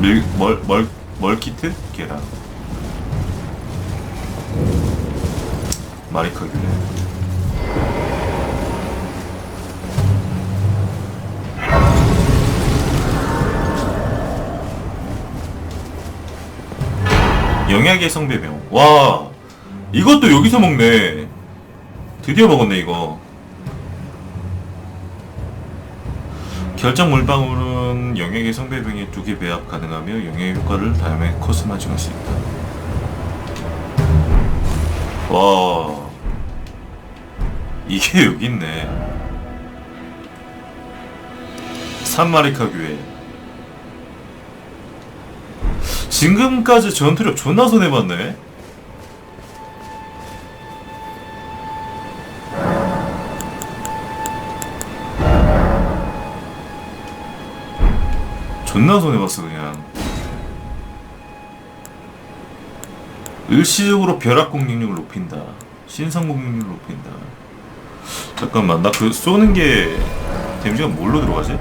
밀, 멀, 멀, 멀키트? 계란 마리카 귤레. 영약의 성배병. 와 이것도 여기서 먹네. 드디어 먹었네 이거. 결정 물방울은 영양의 성배병에 두개 배합 가능하며 영양의 효과를 다양하게 커스터마이징할 수 있다. 와 이게 여기 있네. 산마리카 교회. 지금까지 전투력 존나 손해봤네. 존나 손해봤어 그냥. 일시적으로 벼락 공격력을 높인다. 신성 공격력을 높인다. 잠깐만 나 그 쏘는 게 데미지가 뭘로 들어가지?